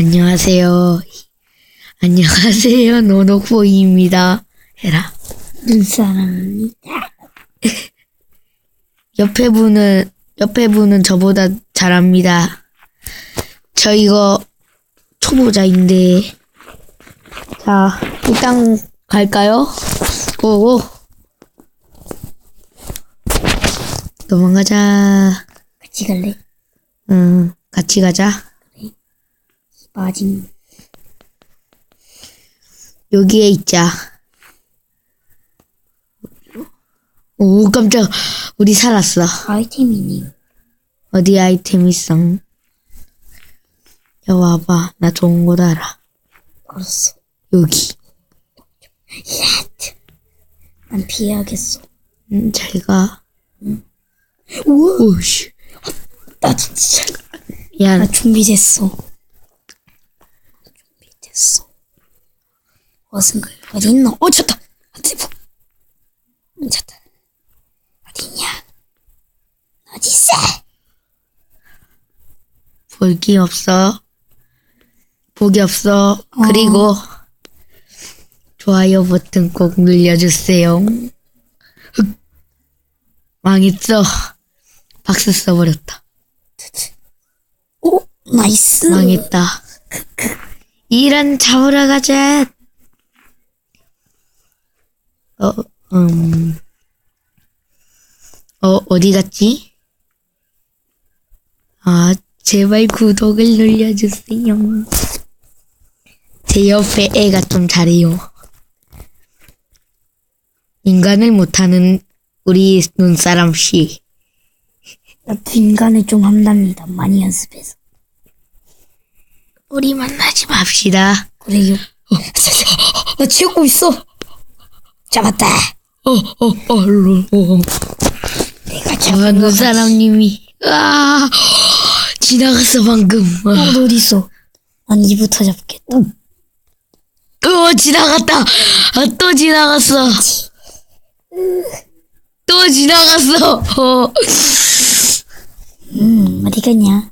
안녕하세요. 안녕하세요. 노노보이입니다. 해라. 눈사람이 옆에 분은, 옆에 분은 저보다 잘합니다. 저 이거 초보자인데. 자, 일단 갈까요? 고고. 도망가자. 같이 갈래? 응, 같이 가자. 빠진 여기에 있자. 오, 깜짝. 우리 살았어. 아이템이니 어디 아이템 있어? 야, 와봐. 나 좋은 곳 알아. 알았어 여기. 난 피해야겠어 음, 잘 가. 우와 오씨. 나 진짜 야, 나 준비됐어 준비됐어 어승글 어디 있노? 어 쳤다 안돼 문 쳤다 어디 있냐 어디 있어 볼기 없어. 복이 없어. 그리고, 좋아요 버튼 꼭 눌러주세요. 흑. 망했어. 박스 써버렸다. 오 나이스 망했다. 이런 잡으러 가자. 어, 음, 어, 어디 갔지? 아, 제발 구독을 눌러주세요. 제 옆에 애가 좀 잘해요. 인간을 못하는 우리 눈사람 씨. 나도 인간을 좀 한답니다 많이 연습해서 우리 만나지 맙시다. 그래요 나 치우고 있어 잡았다 어, 어, 어, 로, 어. 내가 아, 잡은 거 눈사람님이, 아, 지나갔어, 방금. 어, 아, 너 어디 있어? 난 이부터 잡겠다. 어, 지나갔다. 아, 또 지나갔어. 또 지나갔어. 어. 음, 어디 갔냐?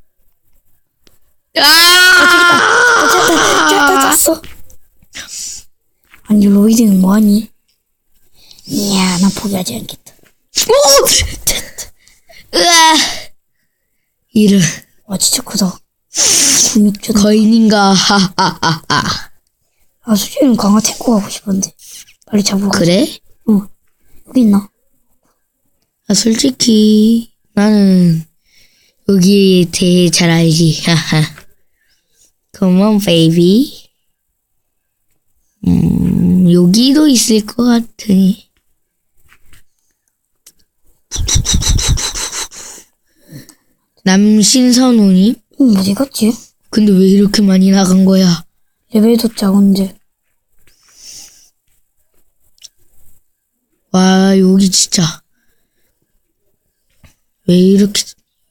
아! 잡았다, 잡았다, 잡았어. 아니, 로이드는 뭐하니? 이야, 난 포기하지 않겠다. 오! 으아! 이런, 와, 진짜 크다. 중육전. 거인인가, 하하하하. 아, 솔직히 강화 태코 가고 싶은데. 빨리 잡으러 가. 그래? 어, 여기 있나? 아, 솔직히, 나는, 여기에 대해 잘 알지. 하하. Come on, baby. 음, 여기도 있을 것 같으니. 남신선우님? 응, 어디 갔지? 근데 왜 이렇게 많이 나간 거야? 레벨도 작은데. 와, 여기 진짜. 왜 이렇게,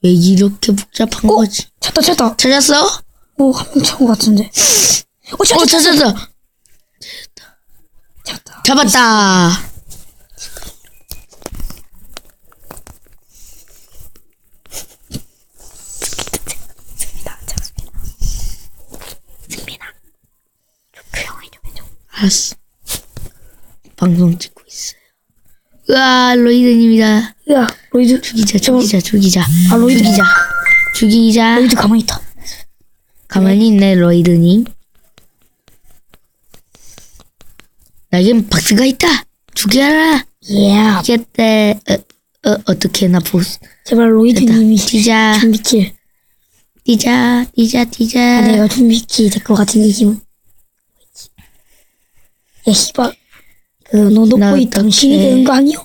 왜 이렇게 복잡한 거지? 찾다, 찾다. 찾았어? 오, 한명 찾은 것 같은데. 어, 찾다, 어, 찾았어! 찾다. 잡았다! 해줘. 알았어. 방송 찍고 있어요. 으아, 로이드님이다. 야, 로이드. 죽이자, 죽이자, 죽이자. 아, 로이드. 죽이자. 죽이자. 로이드 가만히 있다. 가만히 있네, 로이드님. 나에겐 박스가 있다. 죽여라. 예. 죽였대. 어, 어, 어떻게 나 보스. 제발 로이드님이 뛰자. 준비킬. 뛰자, 뛰자, 뛰자. 아, 내가 준비킬 될것 같은 느낌은. 야, 씨발. 그, 나 거의 어떡해. 당신이 되는 거 아니야?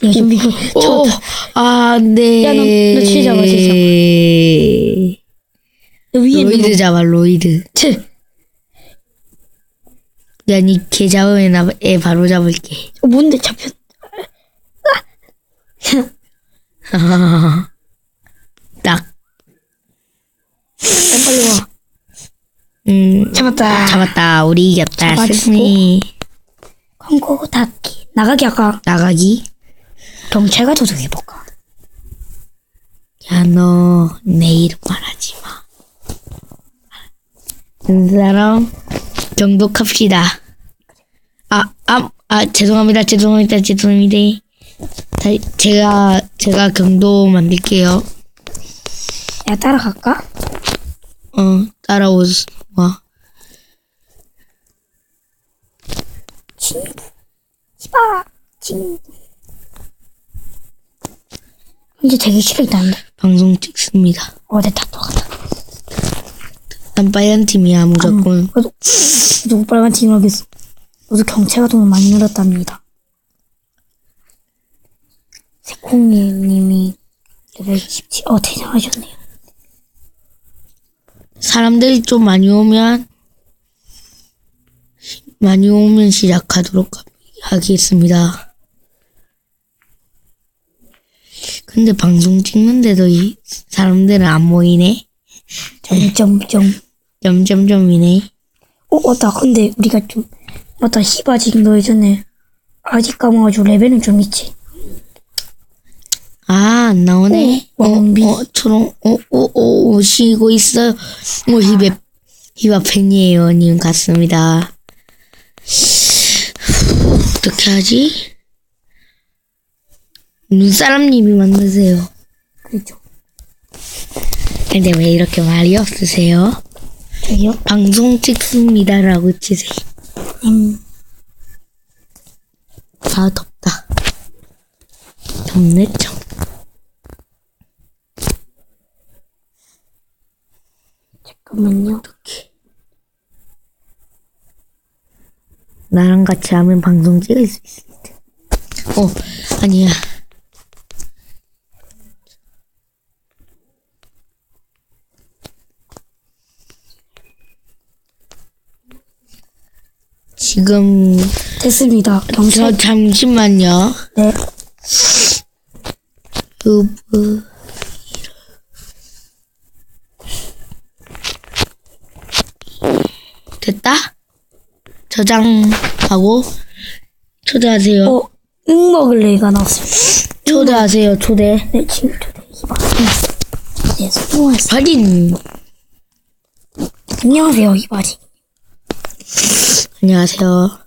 내가 준비킬. 오, 저, 아, 네. 야, 너- 너칠 잡아, 칠너 위에 로이드 거. 잡아, 로이드. 칠. 야, 니 개 잡으면 나 애 바로 잡을게. 어, 뭔데, 잡혔. 딱. 야, 빨리 와. 음, 잡았다. 잡았다. 우리 이겼다. 잡아주고. 승리. 광고 닫기. 나가기 아까 나가기. 경찰과 도둑해볼까? 야, 너, 내 이름 말하지 사람 경독합시다. 아, 아, 아, 죄송합니다. 죄송합니다. 죄송합니다. 다, 제가, 제가 경도 만들게요. 야, 따라갈까? 어, 따라오, 와. 친구. 시바. 친구. 이제 되게 싫어했다는데. 방송 찍습니다. 어, 됐다. 돌아갔다. 난 빨간 팀이야, 무조건. 그래도, 누구 빨간 팀 하겠어. 너도 경체가 돈을 많이 늘었답니다. 새콩님이 레벨 17, 어, 대장하셨네요. 사람들이 좀 많이 오면, 많이 오면 시작하도록 하겠습니다. 근데 방송 찍는데도 이 사람들은 안 모이네? 점점점. 점점점이네. 어, 맞다. 근데 우리가 좀, 맞다. 히바직 너 예전에 아직 까먹어가지고 레벨은 좀 있지. 아, 안 나오네. 오, 왕비. 어, 어, 초롱, 어, 어, 어, 오시고 있어요. 뭐, 히베, 히바 팬이에요. 님 같습니다. 어떻게 하지? 눈사람님이 만드세요. 그렇죠. 근데 왜 이렇게 말이 없으세요? 저기요? 방송 찍습니다라고 치세요. 음, 아, 덥다. 덥네, 참. 잠깐만요. 나랑 같이 하면 방송 찍을 수 있을 듯. 어, 아니야. 지금 됐습니다. 경찰. 저 잠시만요. 네. 유브 됐다? 저장하고 초대하세요. 어, 응 먹을래가 나왔습니다. 초대하세요. 초대. 네, 지금 초대 히바. 네, 성공했어. 확인. 안녕하세요, 히바직. 안녕하세요.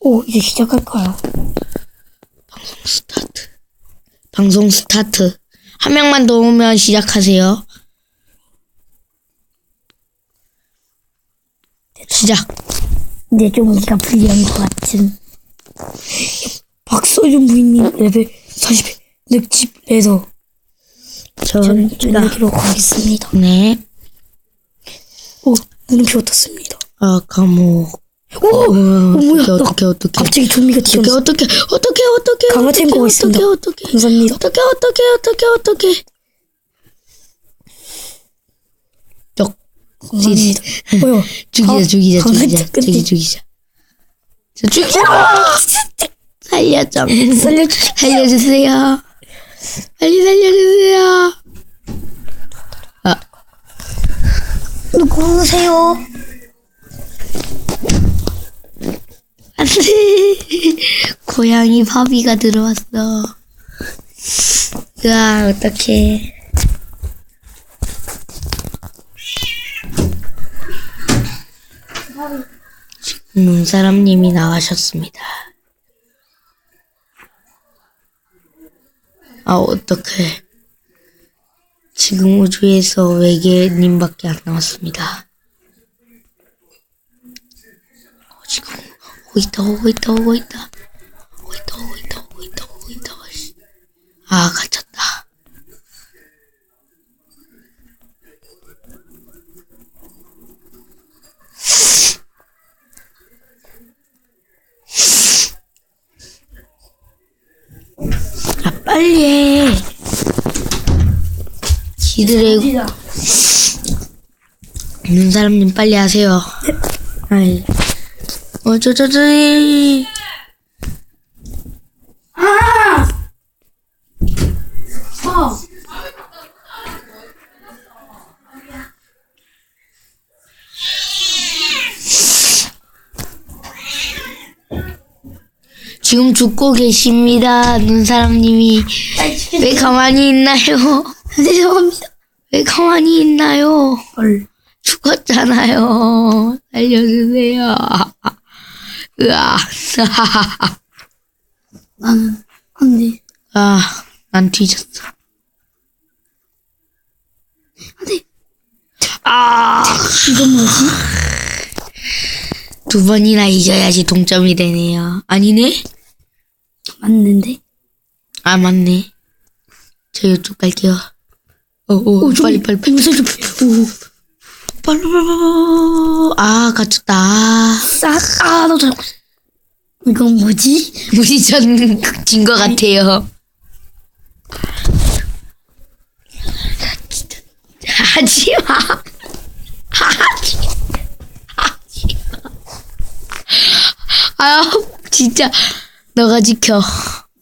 오, 이제 시작할까요? 스타트. 방송 스타트. 한 명만 더 오면 시작하세요. 시작. 근데 좀 우리가 불리한 것 같은. 박서준 부인님 레벨 40 늪집 레더. 저는 저입니다. 전기로 가겠습니다. 네. 오, 물음표 어떻습니다. 아, 감옥. 오, 오 뭐야? 나 어떻게, 어떻게. 갑자기 좀비가 어떻게, 튀어나왔어. 어떻게, 어떻게, 어떻게. 강화 탱고가 있습니다. 어떻게, 어떻게. 감사합니다. 어떻게, 어떻게, 어떻게, 어떻게. 쪽. 감사합니다. 뭐야? 죽이자, 강- 죽이자, 강화 죽이자. 죽이자. 저 죽이자! 살려줘. 살려주시. 살려주세요. 빨리 살려주세요. 아, 누구세요? 안 돼. 고양이 바비가 들어왔어. 으아, 어떡해. 지금 눈사람님이 나가셨습니다. 아, 어떡해. 지금 우주에서 외계님밖에 안 나왔습니다. 어, 지금 오고 있다, 오고 있다, 오고 있다. 오고 있다, 오고 있다, 오고 있다, 오고 있다. 씨. 아, 갇혔다. 아, 빨리 해. 지드래곤. 눈사람님 빨리 하세요. 아이. 어, 저, 저, 저, 이. 지금 죽고 계십니다. 눈사람님이. 왜 가만히 있나요? 죄송합니다. 왜 가만히 있나요? 헐. 죽었잖아요. 알려주세요. 으아. 나는 안 돼. 아, 난 뒤졌어. 안 돼. 아, 이건 뭐지? 두 번이나 이겨야지 동점이 되네요. 아니네? 맞는데? 아, 맞네. 저 이쪽 갈게요. 어, 어, 어, 빨리, 빨리, 빨리. 무슨 좀. 오. 빨리, 빨리, 빨리. 아, 갇혔다. 싹. 아, 너 잘못. 이건 뭐지? 우리 전진것 같아요. 하지 마. 하지 하지 마. 아, 진짜. 너가 지켜.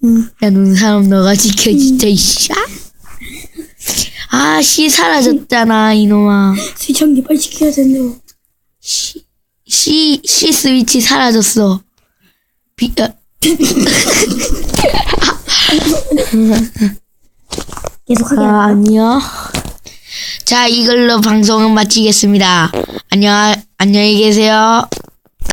응. 야, 눈 사람 너가 지켜, 진짜, 이씨. 아, 씨 사라졌잖아, 이놈아. 스위치한개 빨리 지켜야 된다. 씨, 씨, 씨 스위치 사라졌어. 비, 아, 계속 하게. 아, 아니요. 자, 이걸로 방송은 마치겠습니다. 안녕, 안녕히 계세요.